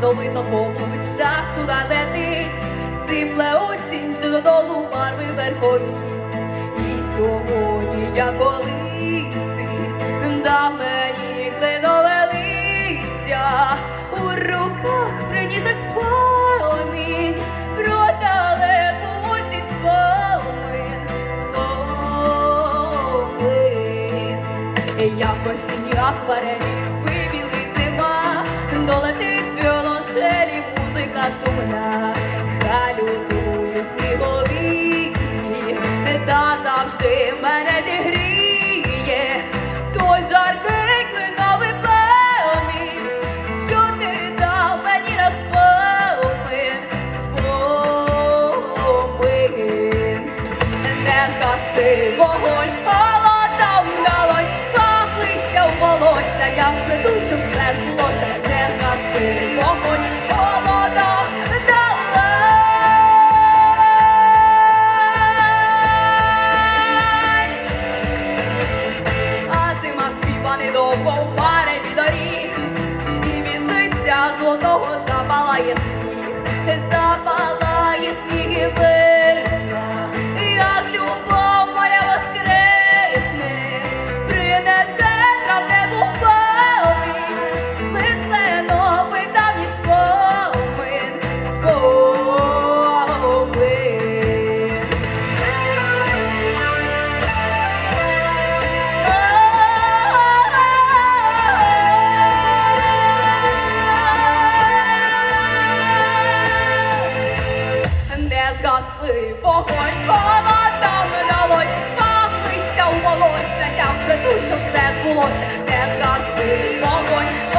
Садовитого часу налетить, сипле осінь, що додолу барви верховіць. І сьогодні я колись ти дав мені кленове листя, у руках приніс як полумінь, про далеку осінь спомин, спомин. Як осінь акварелі сумна, халютую снігові, та завжди мене зігріє той жаркий кленовий пламінь, що ти дав мені на спомин, спомин. Не згаси вогонь, листя золотого запалає сніг, запалає сніг не згаси вогонь, там налой, спаслися у волосся, тягти душу все збулося, не згаси вогонь.